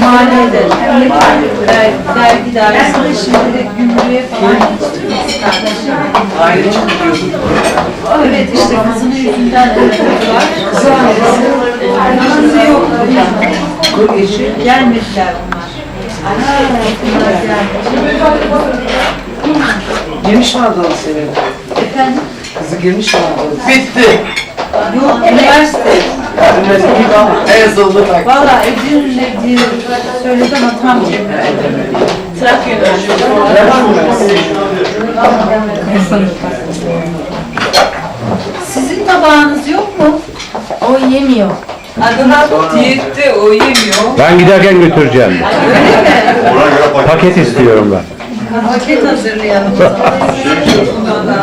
Mahallede, dergi, dergi dairesinde şimdi de gümrüğe falan geçti. Kardeşim. Aile çıkıyordum. Evet işte kızının yüzünden öldürdüler. Kızı Kızı yok. Gelmediler gelmedi. Girmiş mi Anadolu senin? Efendim? Kızı girmiş mi Anadolu? Bitti. Yok, üniversite. En sonunda tak. Valla Edirne diye söyledi ama tam Trakya Sizin tabağınız yok mu? O yemiyor. Adına diyette o yemiyor. Ben giderken götüreceğim. Paket istiyorum ben. Paket hazırlayalım o zaman.